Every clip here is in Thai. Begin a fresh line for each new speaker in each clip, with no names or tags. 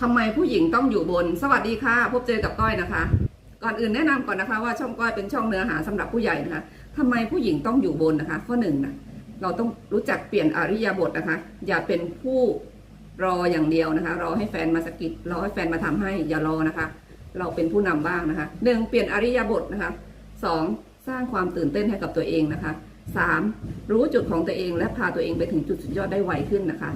ทำไมผู้หญิงต้องอยู่บน สวัสดีค่ะ พบเจอกับก้อยนะคะ ก่อนอื่นแนะนำก่อนนะคะว่าช่องก้อยเป็นช่องเนื้อหาสำหรับผู้ใหญ่นะคะทำไมผู้หญิงต้องอยู่บนนะคะ ข้อหนึ่งนะเราต้องรู้จักเปลี่ยนอริยบทนะคะ อย่าเป็นผู้รออย่างเดียวนะคะ รอให้แฟนมาสกิดรอให้แฟนมาทำให้ อย่ารอนะคะ เราเป็นผู้นำบ้างนะคะหนึ่งเปลี่ยนอริยบทนะคะสองสร้างความตื่นเต้นให้กับตัวเองนะคะสามรู้จุดของตัวเองและพาตัวเองไปถึงจุดสุดยอดได้ไวขึ้นนะคะ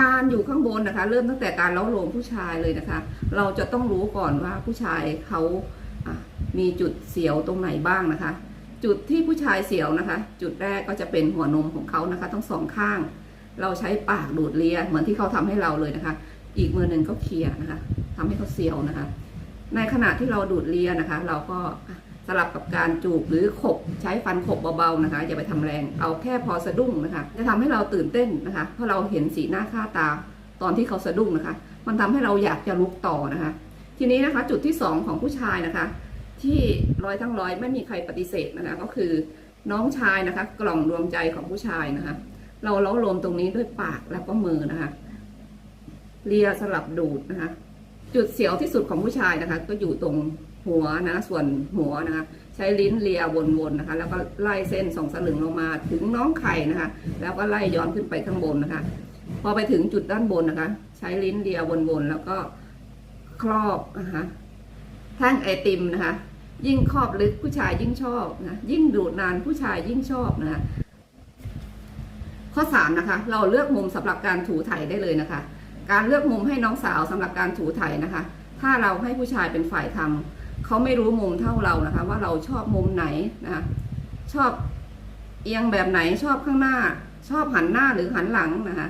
การอยู่ข้างบนนะคะ เริ่มตั้งแต่การเล้าโลมผู้ชายเลยนะคะ เราจะต้องรู้ก่อนว่าผู้ชายเขามีจุดเสียวตรงไหนบ้างนะคะ จุดที่ผู้ชายเสียวนะคะ จุดแรกก็จะเป็นหัวนมของเขานะคะทั้งสองข้าง เราใช้ปากดูดเลียเหมือนที่เขาทำให้เราเลยนะคะ อีกมือหนึ่งก็เคลียนะคะทำให้เขาเสียวนะคะ ในขณะที่เราดูดเลียนะคะ เราก็ สลับกับการจูบหรือขบใช้ฟันขบเบาๆนะคะอย่าไปทำแรงเอาแค่พอสะดุ้งนะคะ จะทำให้เราตื่นเต้นนะคะ เพราะเราเห็นสีหน้าค่าตาตอนที่เขาสะดุ้งนะคะ มันทำให้เราอยากจะลุกต่อนะคะ ทีนี้นะคะจุดที่สองของผู้ชายนะคะ ที่ร้อยทั้งร้อยไม่มีใครปฏิเสธนะคะ ก็คือน้องชายนะคะ กล่องดวงใจของผู้ชายนะคะ เราเล้าลมตรงนี้ด้วยปากแล้วก็มือนะคะเลียสลับดูดนะคะ จุดเสียวที่สุดของผู้ชายนะคะ ก็อยู่ตรงหัวนะส่วนหัวนะคะ ใช้ลิ้นเลียวนๆนะคะ แล้วก็ไล่เส้นสองสลึงลงมาถึงน้องไข่นะคะ แล้วก็ไล่ย้อนขึ้นไปข้างบนนะคะ พอไปถึงจุดด้านบนนะคะ ใช้ลิ้นเลียวนๆแล้วก็ครอบนะคะแท่งไอติมนะคะ ยิ่งครอบลึกผู้ชายยิ่งชอบนะยิ่งดูดนานผู้ชายยิ่งชอบนะคะข้อสามนะคะ เราเลือกมุมสำหรับการถูไถได้เลยนะคะ การเลือกมุมให้น้องสาวสำหรับการถูไถนะคะ ถ้าเราให้ผู้ชายเป็นฝ่ายทำเขาไม่รู้มุมเท่าเรานะคะ ว่าเราชอบมุมไหนนะคะชอบเอียงแบบไหนชอบข้างหน้า ชอบหันหน้าหรือหันหลังนะคะ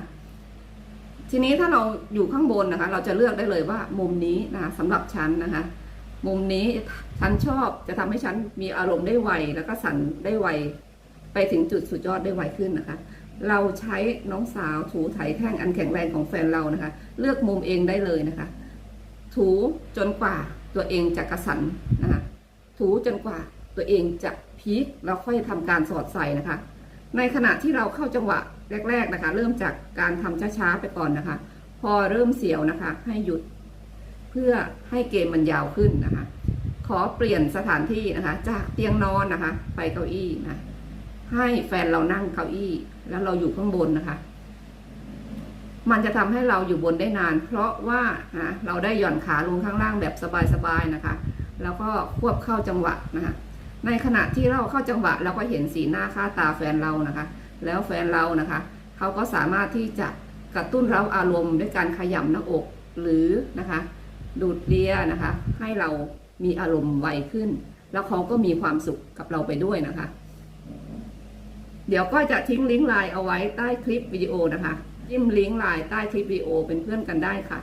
ทีนี้ถ้าเราอยู่ข้างบนนะคะ เราจะเลือกได้เลยว่ามุมนี้นะคะสำหรับฉันนะคะ มุมนี้ฉันชอบจะทำให้ฉันมีอารมณ์ได้ไวแล้วก็สั่นได้ไวไปถึงจุดสุดยอดได้ไวขึ้นนะคะ เราใช้น้องสาวถูไถแท่งอันแข็งแรงของแฟนเรานะคะ เลือกมุมเองได้เลยนะคะ ถูจนกว่าตัวเองจะกระสันนะคะถูจนกว่าตัวเองจะพีคแล้วค่อยทำการสอดใส่นะคะ ในขณะที่เราเข้าจังหวะแรก ๆนะคะ เริ่มจากการทำช้าๆไปก่อนนะคะ พอเริ่มเสียวนะคะ ให้หยุดเพื่อให้เกมมันยาวขึ้นนะคะ ขอเปลี่ยนสถานที่นะคะ จากเตียงนอนนะคะ ไปเก้าอี้นะ ให้แฟนเรานั่งเก้าอี้ แล้วเราอยู่ข้างบนนะคะ มันจะทำให้เราอยู่บนได้นาน เพราะว่านะเราได้หย่อนขาลงข้างล่างแบบสบายๆนะคะ แล้วก็ควบเข้าจังหวะนะคะในขณะที่เราเข้าจังหวะเราก็เห็นสีหน้าค่าตาแฟนเรานะคะ แล้วแฟนเรานะคะเขาก็สามารถที่จะกระตุ้นเราอารมณ์ด้วยการขยำหน้าอกหรือนะคะ ดูดเลียนะคะ ให้เรามีอารมณ์ไวขึ้น แล้วเขาก็มีความสุขกับเราไปด้วยนะคะ เดี๋ยวก็จะทิ้งลิงก์ไลน์เอาไว้ใต้คลิปวิดีโอนะคะ จิ้มลิงก์ไลน์ใต้คลิปวิดีโอเป็นเพื่อนกันได้ค่ะ